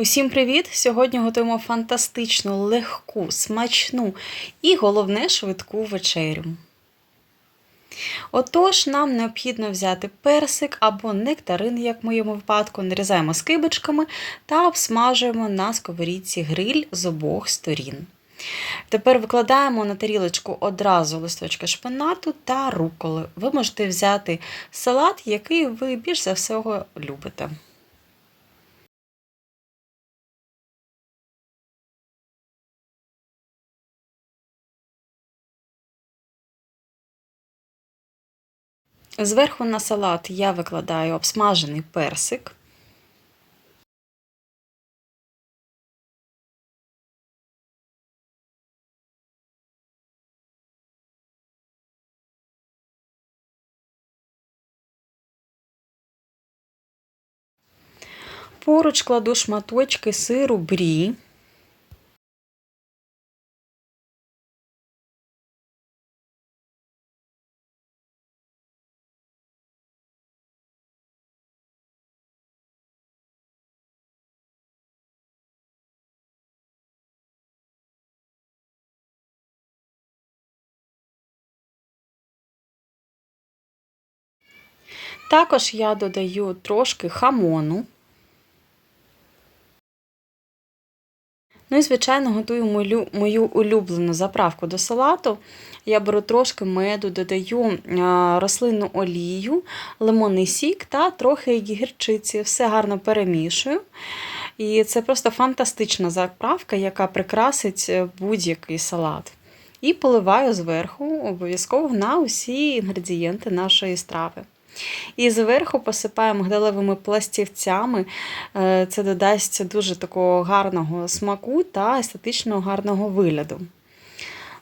Усім привіт! Сьогодні готуємо фантастичну, легку, смачну і головне швидку вечерю. Отож, нам необхідно взяти персик або нектарин, як в моєму випадку, нарізаємо скибочками та обсмажуємо на сковорідці гриль з обох сторін. Тепер викладаємо на тарілочку одразу листочки шпинату та руколи. Ви можете взяти салат, який ви більш за всього любите. Зверху на салат я викладаю обсмажений персик. Поруч кладу шматочки сиру брі. Також я додаю трошки хамону. Ну і, звичайно, готую мою, улюблену заправку до салату. Я беру трошки меду, додаю рослинну олію, лимонний сік та трохи гірчиці. Все гарно перемішую. І це просто фантастична заправка, яка прикрасить е, будь-який салат. І поливаю зверху обов'язково на усі інгредієнти нашої страви. І зверху посипаємо мигдалевими пластівцями. Е, це додасть дуже такого гарного смаку та естетичного гарного вигляду.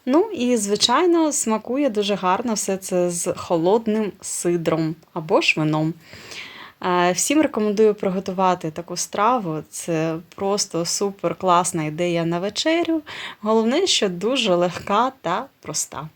Ну і, звичайно, смакує дуже гарно все це з холодним сидром або ж вином. Е, всім рекомендую приготувати таку страву. Це просто супер класна ідея на вечерю. Головне, що дуже легка та проста.